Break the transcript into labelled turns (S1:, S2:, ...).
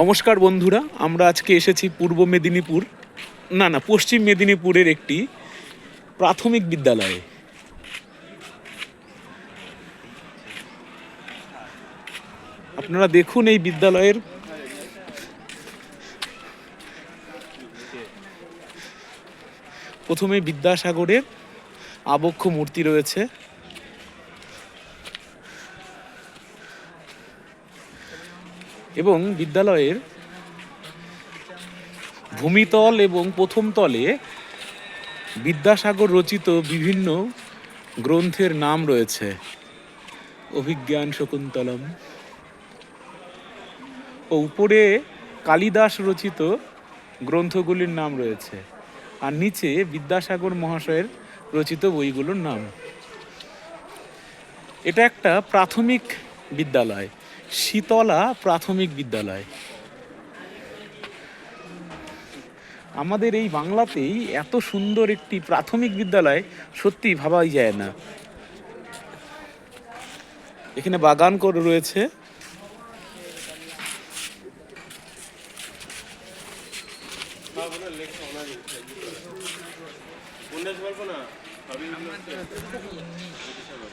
S1: নমস্কার বন্ধুরা, আমরা আজকে এসেছি পূর্ব মেদিনীপুর, না না, পশ্চিম মেদিনীপুরের একটি প্রাথমিক বিদ্যালয়ে। আপনারা দেখুন এই বিদ্যালয়ের প্রথমে বিদ্যাসাগরের আবক্ষ মূর্তি রয়েছে। এবং বিদ্যালয়ের ভূমিতল এবং প্রথম তলে বিদ্যাসাগর রচিত বিভিন্ন গ্রন্থের নাম রয়েছে। অভিজ্ঞান শকুন্তলম। ও উপরে কালিদাস রচিত গ্রন্থগুলির নাম রয়েছে আর নিচে বিদ্যাসাগর মহাশয়ের রচিত বইগুলোর নাম। এটা একটা প্রাথমিক বিদ্যালয়। শীতলা প্রাথমিক বিদ্যালয়। আমাদের এই বাংলাতেই এত সুন্দর একটি প্রাথমিক বিদ্যালয় সত্যি ভাবাই যায় না। এখানে বাগান করে রয়েছে।